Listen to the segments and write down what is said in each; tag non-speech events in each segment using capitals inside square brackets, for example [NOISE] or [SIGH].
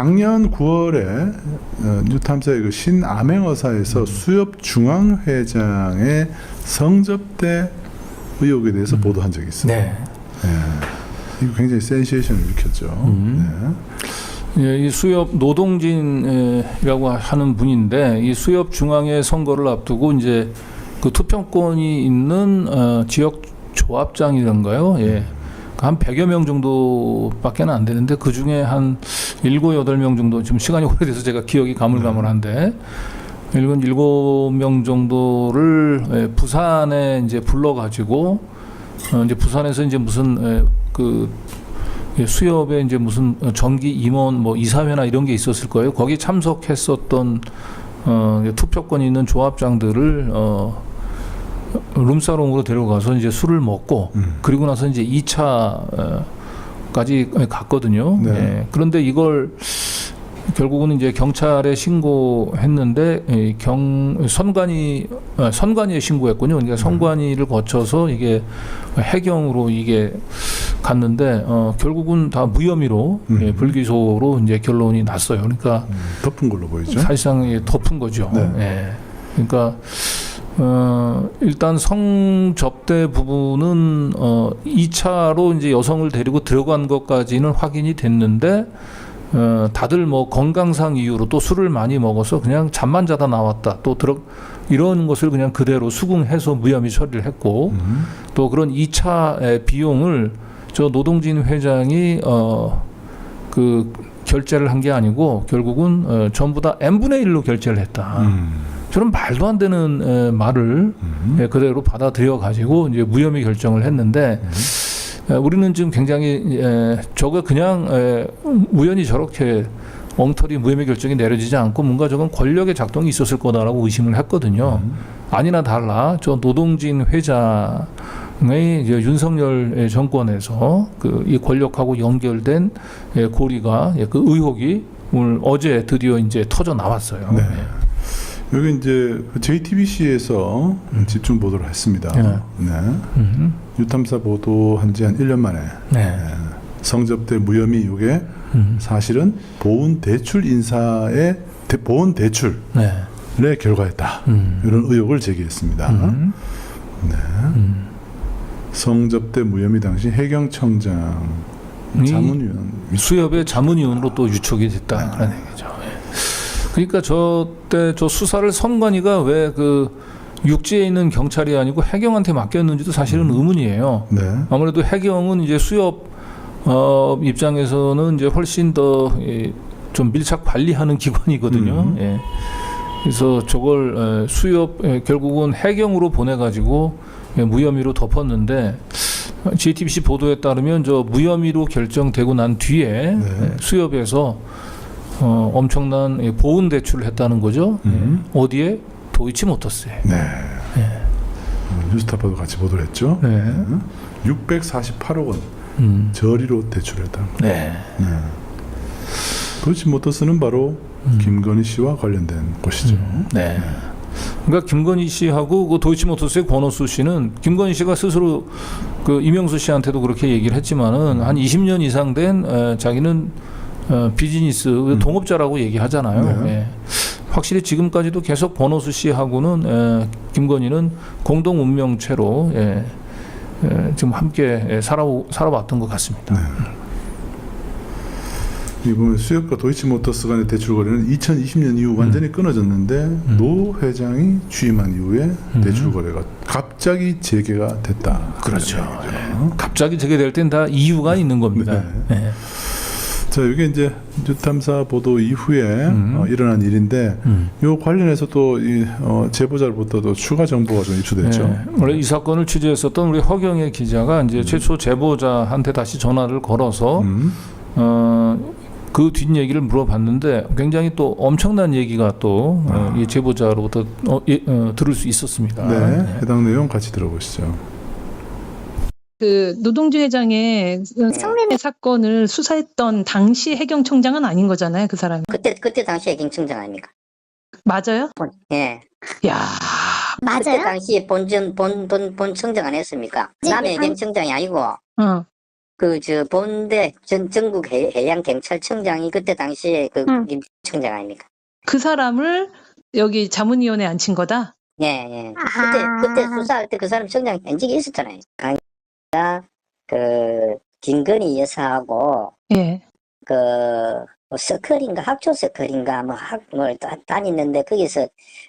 작년 9월에 어, 뉴탐사의 그 신암행어사에서 수협 중앙회장의 성접대 의혹에 대해서 보도한 적이 있어요. 네. 예. 이거 굉장히 센세이션을 일으켰죠. 음. 예, 이 수협 노동진이라고 하는 분인데 이 수협 중앙회 선거를 앞두고 이제 그 투표권이 있는 어, 지역 조합장이던가요? 예. 한 100여 명 정도밖에 안 되는데 그 중에 한 7, 8명 정도 지금 시간이 [LAUGHS] 오래돼서 제가 기억이 가물가물한데 일곱 일곱 명 정도를 예, 부산에 이제 불러 가지고 어, 이제 부산에서 이제 무슨 예, 그 예, 수협에 이제 무슨 어, 정기 임원 뭐 이사회나 이런 게 있었을 거예요. 거기 참석했었던 어, 투표권 있는 조합장들을 어, 룸사롱으로 데려가서 이제 술을 먹고 음. 그리고 나서 이제 2차까지 갔거든요. 네. 예, 그런데 이걸 결국은 이제 경찰에 신고했는데 이경 선관위 아, 선관위에 신고했군요. 그러니까 선관위를 거쳐서 이게 해경으로 이게 갔는데 어, 결국은 다 무혐의로 음. 예, 불기소로 이제 결론이 났어요. 그러니까 음, 덮은 걸로 보이죠. 사실상 예, 덮은 거죠. 네. 예. 그러니까 어, 일단 성접대 부분은 어, 2차로 이제 여성을 데리고 들어간 것까지는 확인이 됐는데 어, 다들 뭐 건강상 이유로 또 술을 많이 먹어서 그냥 잠만 자다 나왔다. 또 들어 이런 것을 그냥 그대로 수긍해서 무혐의 처리를 했고 음. 또 그런 2차 비용을 저 노동진 회장이 어, 그 결제를 한 게 아니고 결국은 어, 전부 다 n분의 1로 결제를 했다. 음. 저는 말도 안 되는 에, 말을 음. 예, 그대로 받아들여 가지고 이제 무혐의 결정을 했는데 에, 우리는 지금 굉장히 에, 저거 그냥 에, 우연히 저렇게 엉터리 무혐의 결정이 내려지지 않고 뭔가 저건 권력의 작동이 있었을 거다라고 의심을 했거든요. 음. 아니나 달라 저 노동진 회장 의 이제 윤석열 정권에서 그 이 권력하고 연결된 예, 고리가 예, 그 의혹이 오늘 어제 드디어 이제 터져 나왔어요. 네. 여기 이제 JTBC에서 집중 보도를 했습니다. 네. 네. 음, 유탐사 보도한 지 한 1년 만에 네. 성접대 무혐의 이게 음, 사실은 보훈 대출 인사의 대, 보훈 대출의 네. 결과였다. 음, 이런 의혹을 제기했습니다. 음, 네. 음. 성접대 무혐의 당시 해경청장 이 자문위원 수협의 자문위원으로 또 유촉이 됐다 그런 얘기죠. 예. 그러니까 저 때 저 수사를 선관위가 왜 그 육지에 있는 경찰이 아니고 해경한테 맡겼는지도 사실은 의문이에요. 네. 아무래도 해경은 이제 수협 어, 입장에서는 이제 훨씬 더좀 밀착 관리하는 기관이거든요. 음. 예. 그래서 저걸 에, 수협 에, 결국은 해경으로 보내가지고 예, 무혐의로 덮었는데 JTBC 보도에 따르면 저 무혐의로 결정되고 난 뒤에 네. 예, 수협에서 어, 엄청난 예, 보훈 대출을 했다는 거죠. 음. 예. 어디에 도이치 모터스에. 네. 음, 뉴스타파도 같이 보도를 했죠. 네. 648억 원 음. 저리로 대출했다. 네. 네. 도이치 모터스는 바로 음. 김건희 씨와 관련된 곳이죠. 네. 그러니까 김건희 씨하고 그 도이치모터스의 권오수 씨는 김건희 씨가 스스로 그 이명수 씨한테도 그렇게 얘기를 했지만은 한 20년 이상 된 에, 자기는 어, 비즈니스 그 동업자라고 얘기하잖아요. 네. 예. 확실히 지금까지도 계속 권오수 씨하고는 에, 김건희는 공동 운명체로 예, 예, 지금 함께 예, 살아 살아왔던 것 같습니다. 네. 이번 수협과 도이치모터스 간의 대출 거래는 2020년 이후 완전히 끊어졌는데 노 회장이 취임한 이후에 대출 거래가 갑자기 재개가 됐다. 그렇죠. 얘기죠. 갑자기 저게 될땐 다 이유가 있는 겁니다. 예. 자, 이게 이제 뉴탐사 보도 이후에 음. 어, 일어난 일인데 음. 요 관련해서 또이 어, 제보자로부터도 추가 정보가 좀 입수됐죠. 네, 원래 이 사건을 취재했었던 우리 허경혜 기자가 이제 최초 제보자한테 다시 전화를 걸어서 음. 어, 그 뒷얘기를 물어봤는데 굉장히 또 엄청난 얘기가 또 어, 이 제보자로부터 어, 예, 어, 들을 수 있었습니다. 네, 해당 내용 같이 들어보시죠. 그 노동진 회장의 성매매 사건을 수사했던 당시 해경청장은 아닌 거잖아요, 그 사람이. 그때 그때 당시에 경청장 아닙니까? 맞아요? 본, 예. 야, 그때 맞아요? 당시에 본전 본본 본청장 안 했습니까? 네, 그 당- 경청장이 아니고 어. 그 저 본대 전 전국 해, 해양 경찰청장이 그때 당시에 그 음. 김청장 아닙니까? 그 사람을 여기 자문위원회 에 앉힌 거다. 예, 예. 아하. 그때 그때 수사할 때 그 사람 청장 현직에 있었잖아요. 강가 그 김건희 여사하고 예. 그뭐 서클인가 학교 서클인가 뭐학뭘 다니는데 거기서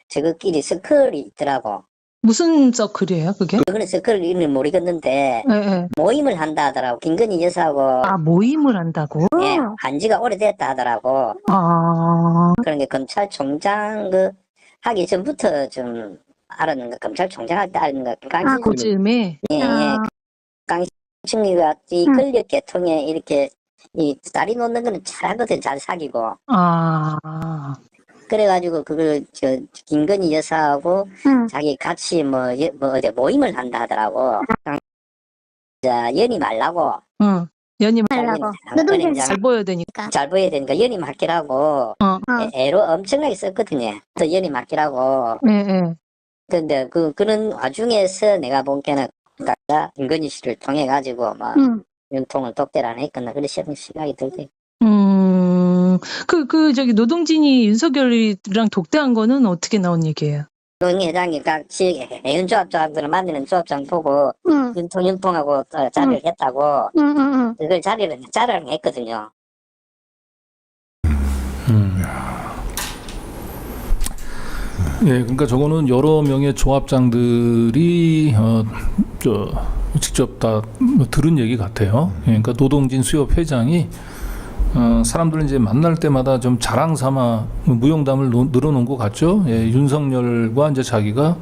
저거끼리 서클이 있더라고. 무슨 서클이에요, 그게? 그거는 서클 이름을 모르겠는데 예, 예. 모임을 한다 하더라고. 김건희 여사하고 아, 모임을 한다고? 예, 한지가 오래됐다 하더라고. 아, 그런 게 검찰총장 그 하기 전부터 좀 알았는가 검찰총장 할 때 알았는가 아, 강신 그쯤에. 예, 예. 아. 강신이가 이 음. 권력 계통에 이렇게 이 다리 놓는 거는 잘하거든 잘 사귀고 아, 그래가지고 그걸 저 김건희 여사하고 응. 자기 같이 뭐, 예- 뭐 어디 모임을 한다 하더라고. 강- 자 연이 말라고 응. 연임 말라고. 은행장 노동자 잘 보여야 되니까. 잘 보여야 되니까 연이 맡기라고 어. 어. 애- 애로 엄청나게 썼거든요. 또 연이 맡기라고. 예, 예. 근데 그 그런 와중에서 내가 본 게는 아까 김건희 씨를 통해 가지고 막 응. 윤통을 독대를 안 했거나 그런 시- 생각이 들대. 음, 그, 그, 저기, 노동진이 윤석열이랑 독대한 거는 어떻게 나온 얘기예요? 노영 회장이 각 지역 해운조합조합들을 만드는 조합장 보고 응. 윤통 윤통하고 어, 자리를 했다고 응. 응. 응. 그걸 자리를 자랑 했거든요. 예, 그러니까 저거는 여러 명의 조합장들이 어, 저 직접 다뭐 들은 얘기 같아요. 예, 그러니까 노동진 수협 회장이 어, 사람들 이제 만날 때마다 좀 자랑 삼아 무용담을 노- 늘어놓은 것 같죠. 예, 윤석열과 이제 자기가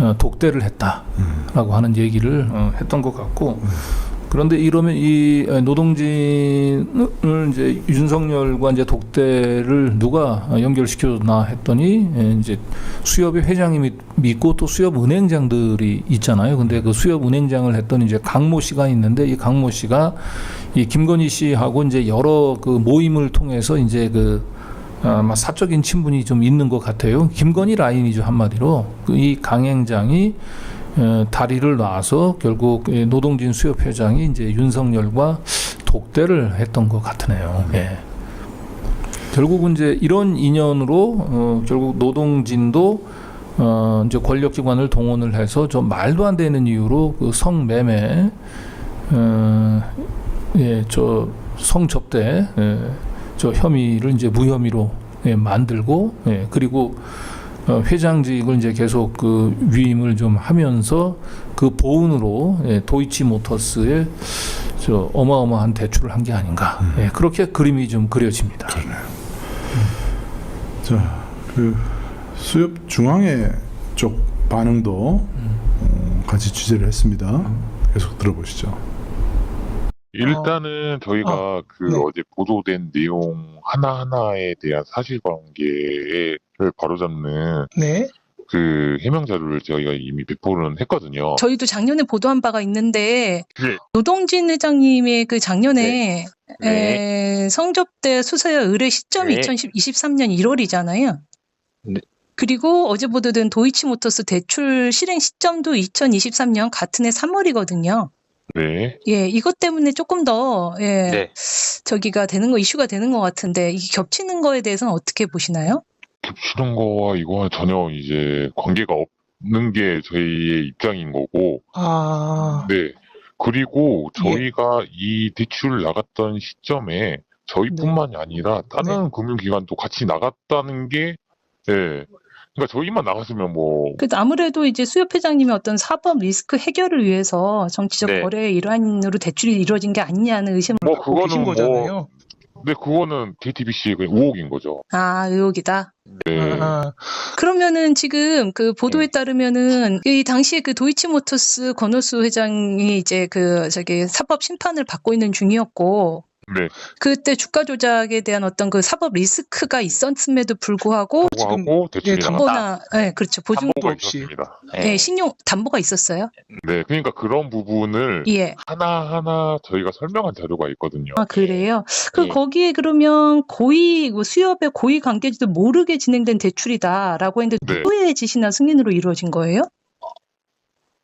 어, 독대를 했다라고 하는 얘기를 어, 했던 것 같고 그런데 이러면 이 노동진을 이제 윤석열과 이제 독대를 누가 연결시켜나 했더니 예, 이제 수협의 회장이 믿- 믿고 또 수협 은행장들이 있잖아요. 근데 그 수협 은행장을 했더니 이제 강모 씨가 있는데 이 강모 씨가 이 김건희 씨하고 이제 여러 그 모임을 통해서 이제 그 아마 사적인 친분이 좀 있는 것 같아요. 김건희 라인이죠 한마디로 그이 강행장이 어, 다리를 놔서 결국 이 노동진 수협 회장이 이제 윤석열과 독대를 했던 것 같으네요. 예. 결국은 이제 이런 인연으로 어, 결국 노동진도 어, 이제 권력기관을 동원을 해서 좀 말도 안 되는 이유로 그 성매매, 어, 예, 저 성접대, 예, 저 혐의를 이제 무혐의로 예, 만들고, 예, 그리고 어, 회장직을 이제 계속 그 위임을 좀 하면서 그 보은으로 예, 도이치 모터스에 저 어마어마한 대출을 한 게 아닌가. 예, 그렇게 그림이 좀 그려집니다. 자, 그 수협 중앙회 쪽 반응도 어, 같이 취재를 했습니다. 계속 들어보시죠. 일단은 저희가 그 네. 어제 보도된 내용 하나하나에 대한 사실관계를 바로잡는 네. 그 해명 자료를 저희가 이미 배포는 했거든요. 저희도 작년에 보도한 바가 있는데, 네. 노동진 회장님의 그 작년에 네. 에, 성접대 수사의 의뢰 시점이 네. 2023년 1월이잖아요. 네. 그리고 어제 보도된 도이치모터스 대출 실행 시점도 2023년 같은 해 3월이거든요. 네. 예, 이것 때문에 조금 더, 예, 네. 저기가 되는 거, 이슈가 되는 것 같은데, 이게 겹치는 거에 대해서는 어떻게 보시나요? 겹치는 거와 이거와 전혀 이제 관계가 없는 게 저희의 입장인 거고, 아, 네. 그리고 예. 저희가 이 대출 나갔던 시점에 저희뿐만이 아니라 다른 금융기관도 같이 나갔다는 게, 예. 그러니까 저희만 나갔으면 뭐, 그래도 아무래도 이제 수협 회장님의 어떤 사법 리스크 해결을 위해서 정치적 네. 거래의 일환으로 대출이 이루어진 게 아니냐는 의심을 뭐 갖고 계신 그거는 거잖아요. 뭐, 네, 그거는 JTBC의 그냥 우혹인 거죠. 아, 의혹이다. 네. 아, 그러면은 지금 그 보도에 네. 따르면은 이 당시에 그 도이치모터스 권오수 회장이 이제 그 저기 사법 심판을 받고 있는 중이었고 네. 그때 주가 조작에 대한 어떤 그 사법 리스크가 있었음에도 불구하고 하고 대출이 나갔다. 담보나 예, 그렇죠. 보증도 담보가 없이 있었습니다. 예, 신용 담보가 있었어요. 네, 그러니까 그런 부분을 예. 하나하나 저희가 설명한 자료가 있거든요. 아, 그래요? 그, 예. 거기에 그러면 고의, 뭐 수협의 고의 관계지도 모르게 진행된 대출이다라고 했는데 네. 누구의 지시나 승인으로 이루어진 거예요?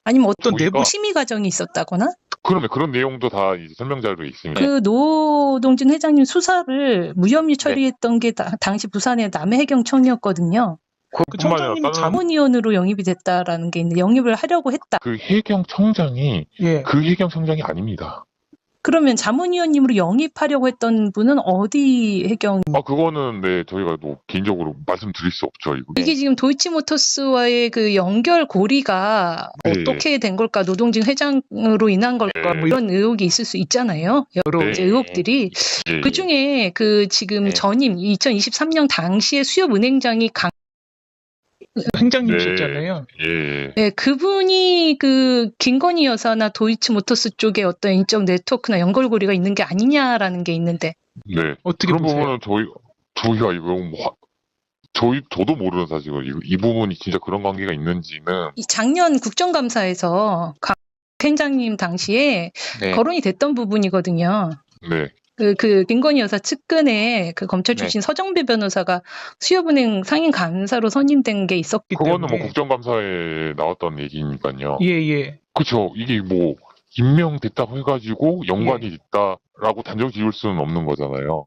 아니면 어떤 저희가- 내부 심의 과정이 있었다거나? 그러면 그런 내용도 다 이제 설명 자료에 있습니다. 그 노동진 회장님 수사를 무혐의 처리했던 게 다- 당시 부산의 남해경청이었거든요. 그뿐만 아니라 청장님이 다른 자문위원으로 영입이 됐다라는 게 있는데 영입을 하려고 했다. 그 해경 청장이 예. 그 해경 청장이 아닙니다. 그러면 자문위원님으로 영입하려고 했던 분은 어디 해경? 아 그거는 네 저희가 뭐 개인적으로 말씀드릴 수 없죠 이거. 이게 지금 도이치모터스와의 그 연결 고리가 네. 어떻게 된 걸까? 노동진 회장으로 인한 걸까? 뭐 이런 의혹이 있을 수 있잖아요. 여러 네. 이제 의혹들이. 예, 그 중에 그 지금 네. 전임 2023년 당시에 수협은행장이 강, 행장님이셨잖아요. 예, 예. 네, 그분이 그 김건희 여사나 도이치모터스 쪽에 어떤 인적 네트워크나 연결고리가 있는 게 아니냐라는 게 있는데 네. 어떻게 그런 보세요? 부분은 저희 저희가 이거 뭐 화- 저희 저도 모르는 사실이고 이, 이 부분이 진짜 그런 관계가 있는지는 이 작년 국정감사에서 강 행장님 당시에 네. 거론이 됐던 부분이거든요. 네. 그, 그, 김건희 여사 측근에 그 검찰 네. 출신 서정배 변호사가 수협은행 상임 감사로 선임된 게 있었기 그거는 뭐 때문에. 국정감사에 나왔던 얘기니까요. 예, 예. 그렇죠. 이게 뭐 임명됐다고 해가지고 연관이 예. 있다라고 단정 지을 수는 없는 거잖아요.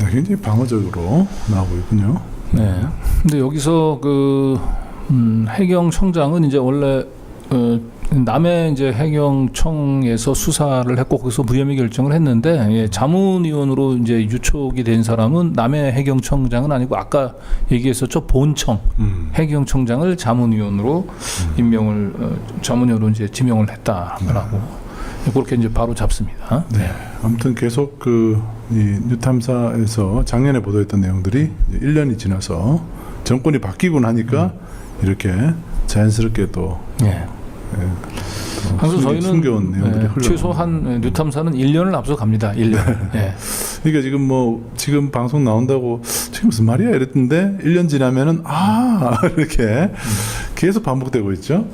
네, 굉장히 방어적으로 나오고 있군요. 네. 근데 여기서 그 음, 해경 청장은 이제 원래 어, 남해 이제 해경청에서 수사를 했고 거기서 무혐의 결정을 했는데 예, 자문위원으로 이제 유촉이 된 사람은 남해 해경청장은 아니고 아까 얘기했었죠 본청 음. 해경청장을 자문위원으로 임명을 어, 자문위원으로 이제 지명을 했다라고 그렇게 이제 바로 잡습니다. 네. 아무튼 계속 그이 뉴탐사에서 작년에 보도했던 내용들이 이제 1년이 지나서 정권이 바뀌고 나니까 이렇게 자연스럽게 또 예. 또 항상 저희는 숨겨온 내용들이 예. 최소한 뉴탐사는 1년을 앞서 갑니다. 1년. [LAUGHS] 예. 그러니까 지금 뭐 지금 방송 나온다고 지금 무슨 말이야 이랬는데 1년 지나면은 아 [LAUGHS] 이렇게 계속 반복되고 있죠.